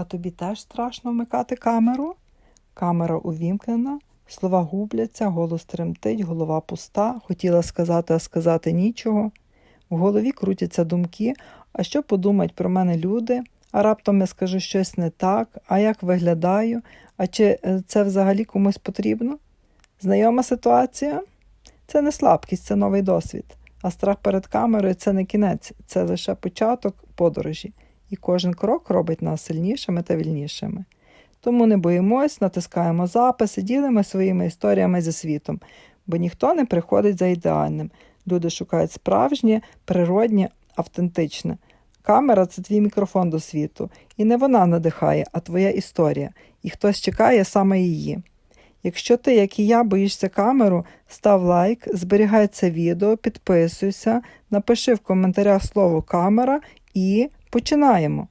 А тобі теж страшно вмикати камеру? Камера увімкнена, слова губляться, голос тремтить, голова пуста, хотіла сказати, а сказати нічого. В голові крутяться думки, а що подумають про мене люди, а раптом я скажу щось не так, а як виглядаю, а чи е, це взагалі комусь потрібно? Знайома ситуація? Це не слабкість, це новий досвід. А страх перед камерою це не кінець, це лише початок подорожі, і кожен крок робить нас сильнішими та вільнішими. Тому не боїмось, натискаємо записи, ділимо своїми історіями зі світом, бо ніхто не приходить за ідеальним. Люди шукають справжнє, природнє, автентичне. Камера це твій мікрофон до світу, і не вона надихає, а твоя історія, і хтось чекає саме її. Якщо ти, як і я, боїшся камеру, став лайк, зберігай це відео, підписуйся, напиши в коментарях слово камера і починаємо.